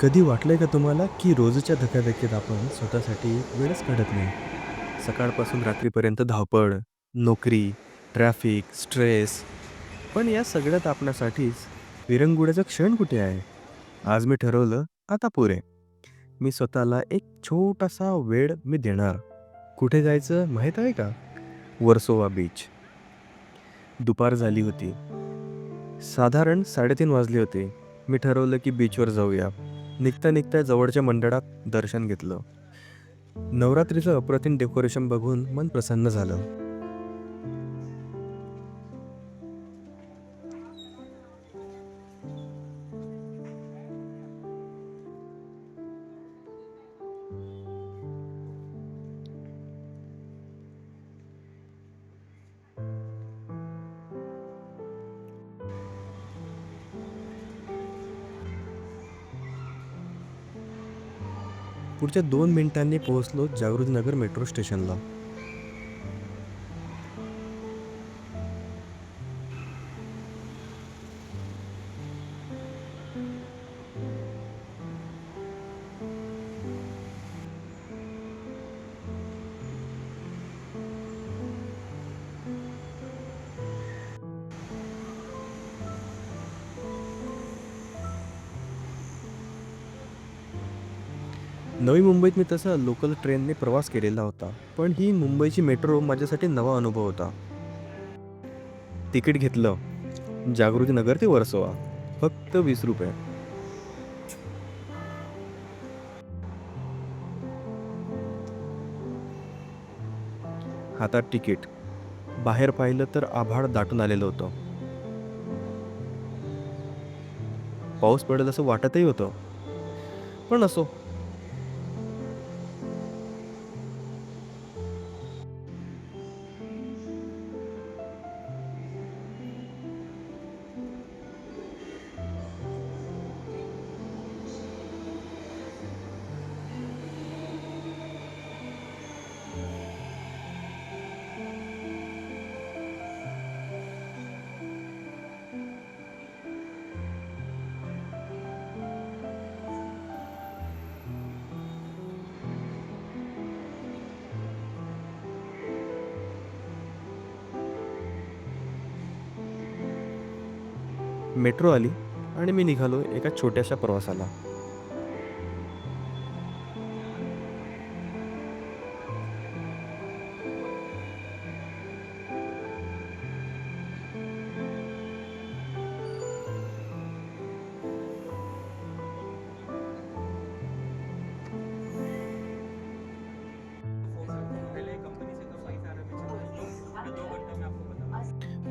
कधी वाटलं आहे का तुम्हाला की रोजच्या धकाधकीत आपण स्वतःसाठी वेळच काढत नाही? सकाळपासून रात्रीपर्यंत धावपळ नोकरी ट्रॅफिक स्ट्रेस पण या सगळ्यात आपणासाठीच विरंगुळ्याचा क्षण कुठे आहे? आज मी ठरवलं आता पुरे. मी स्वतःला एक छोटासा वेळ मी देणार. कुठे जायचं माहीत आहे का? वर्सोवा बीच. दुपार झाली होती. साधारण साडेतीन वाजले होते. मी ठरवलं की बीचवर जाऊया. निघता निघता जवळच्या मंडळात दर्शन घेतलं. नवरात्रीचं अप्रतिम डेकोरेशन बघून मन प्रसन्न झालं. पुढच्या दोन मिनिटांनी पोहोचलो जागृतनगर मेट्रो स्टेशनला. नवी मुंबईत मी तसा लोकल ट्रेनने प्रवास केलेला होता पण ही मुंबईची मेट्रो माझ्यासाठी नवा अनुभव होता. तिकीट घेतलं. जागृतीनगर ते वर्सोवा. फक्त वीस रुपये. हातात तिकीट. बाहेर पाहिलं तर आभाळ दाटून आलेलं होतं. पाऊस पडेल असं वाटतही होतं. पण असो मेट्रो आली आणि मी निघालो एका छोट्याशा प्रवासाला.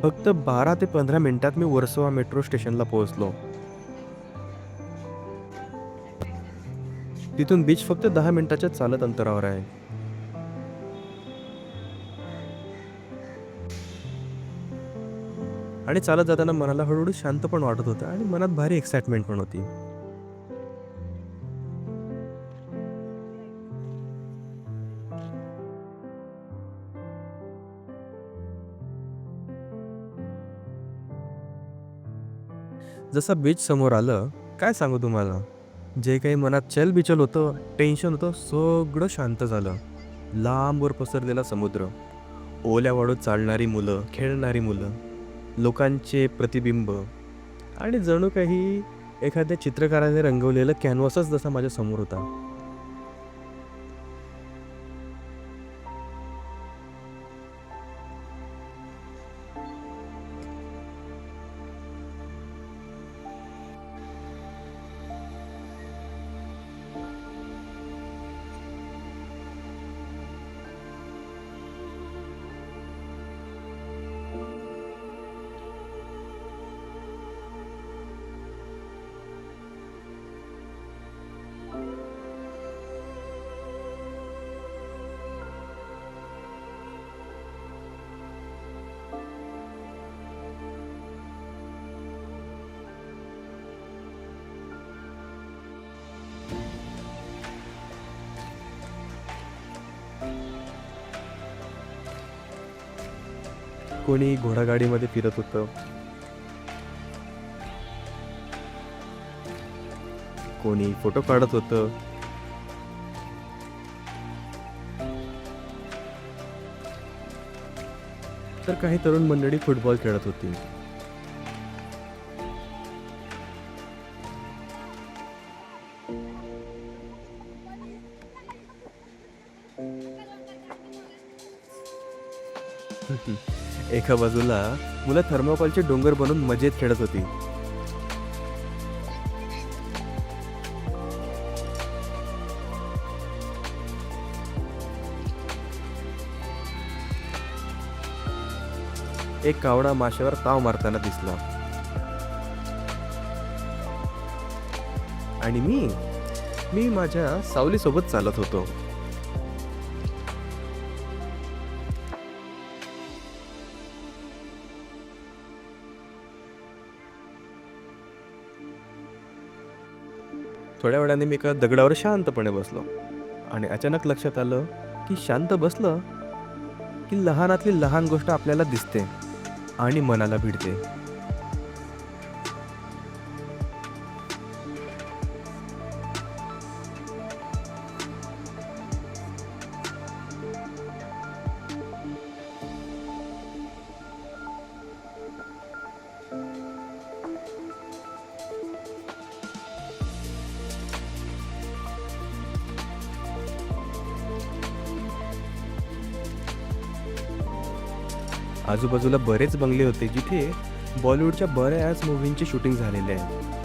फक्त बारा ते पंधरा मिनिटात मी वर्सोवा मेट्रो स्टेशनला पोहोचलो. तिथून बीच फक्त दहा मिनिटाच्या चालत अंतरावर आहे. आणि चालत जाताना मनाला हळूहळू शांत पण वाटत होतं आणि मनात भारी एक्साइटमेंट पण होती. जसं बीच समोर आलं काय सांगू तुम्हाला? जे काही मनात चल बिचल होतं टेन्शन होतं सगळं शांत झालं. लांबवर पसरलेला समुद्र. ओल्या वाढूत चालणारी मुलं खेळणारी मुलं लोकांचे प्रतिबिंब आणि जणू काही एखाद्या चित्रकाराने रंगवलेलं कॅनव्हासच जसा माझ्यासमोर होता. कोणी घोडागाडीमध्ये फिरत होतं? कोणी फोटो काढत होतं? तर काही तरुण मंडळी फुटबॉल खेळत होती. एका बाजूला मुलं थर्मोकॉलचे डोंगर बनवून मजेत खेळत होती. एक कावडा माशावर ताव मारताना दिसला. आणि मी मी माझ्या सावलीसोबत चालत होतो. थोड्या वेळाने मी एका दगडावर शांतपणे बसलो. आणि अचानक लक्षात आलं की शांत बसलं की लहानातली लहान गोष्ट आपल्याला दिसते आणि मनाला भिडते. आजूबाजूला बरेच बंगले होते जिथे बॉलिवूडच्या बऱ्याच मूव्हींचे शूटिंग झालेले आहे.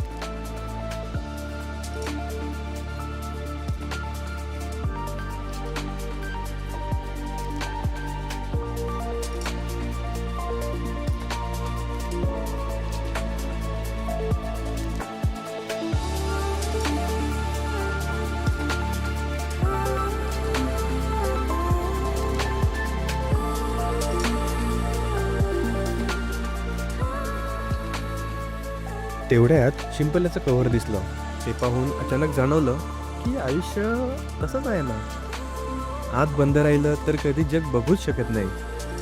तेवढ्यात शिंपल्याचं कव्हर दिसलं. ते पाहून अचानक जाणवलं की आयुष्य तसंच आहे ना. आत बंद राहिलं तर कधी जग बघूच शकत नाही.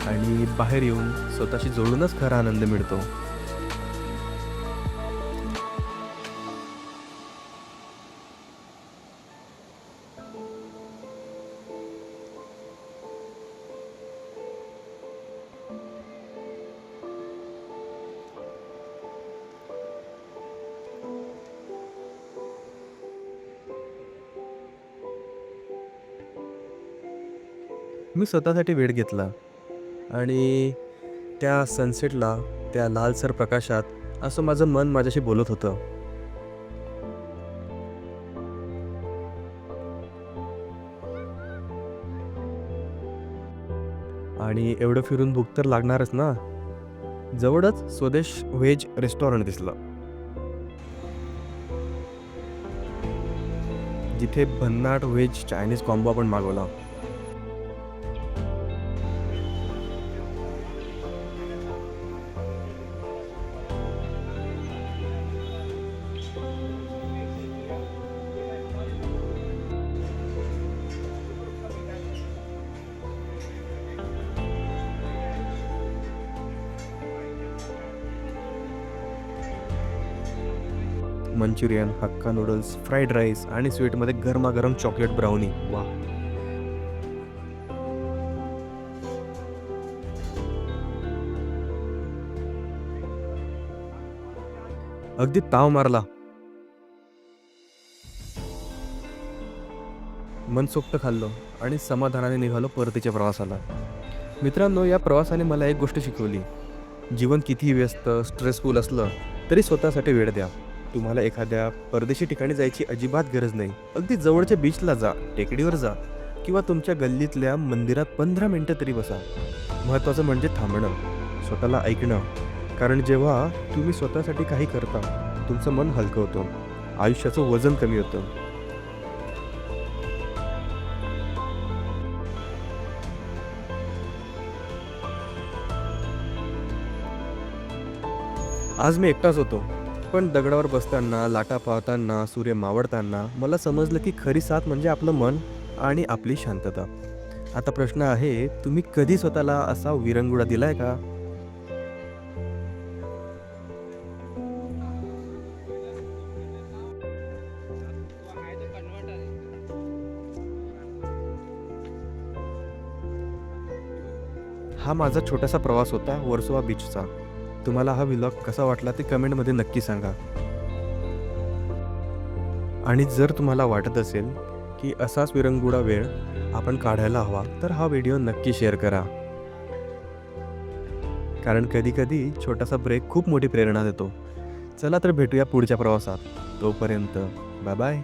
आणि बाहेर येऊन स्वतःशी जोडूनच खरा आनंद मिळतो. मी स्वतःसाठी वेळ घेतला. आणि त्या सनसेटला त्या लालसर प्रकाशात असं माझं मन माझ्याशी बोलत होतं. आणि एवढं फिरून भूक तर लागणारच ना? जवळच स्वदेश व्हेज रेस्टॉरंट दिसलं. जिथे भन्नाट व्हेज चायनीज कॉम्बो आपण मागवला. Manchurian hakka noodles fried rice आणि स्वीटमध्ये गरमागरम चॉकलेट ब्राउनी. वा. अगदी ताव मारला. मनसोक्त खाल्लो आणि समाधानाने निघालो परतीच्या प्रवासाला. मित्रांनो या प्रवासाने मला एक गोष्ट शिकवली. जीवन कितीही व्यस्त स्ट्रेसफुल असलं तरी स्वतःसाठी वेळ द्या. तुम्हाला एखाद्या परदेशी ठिकाणी जायची अजिबात गरज नाही. अगदी जवळच्या बीचला जा टेकडीवर जा किंवा तुमच्या गल्लीतल्या मंदिरात पंधरा मिनटं तरी बसा. महत्त्वाचं म्हणजे थांबणं स्वतःला ऐकणं. कारण जेव्हा तुम्ही स्वतःसाठी काही करता तुमचं मन हलकं होतं. आयुष्याचं वजन कमी होतं. आज मी एकटाच होतो. पण दगडावर बसताना लाटा पाहताना सूर्य मावळताना मला समजलं की खरी साथ म्हणजे आपलं मन आणि आपली शांतता. आता प्रश्न आहे तुम्ही कधी स्वतःला असा विरंगुळा दिलाय का? हा माझा छोटासा प्रवास होता वर्सोवा बीचचा तुम्हाला हा व्लॉग कसा वाटला ते कमेंटमध्ये नक्की सांगा. आणि जर तुम्हाला वाटत असेल की असाच विरंगुळा वेळ आपण काढायला हवा तर हा व्हिडिओ नक्की शेअर करा. कारण कधीकधी छोटासा ब्रेक खूप मोठी प्रेरणा देतो. चला तर भेटूया पुढच्या प्रवासात. तोपर्यंत बाय बाय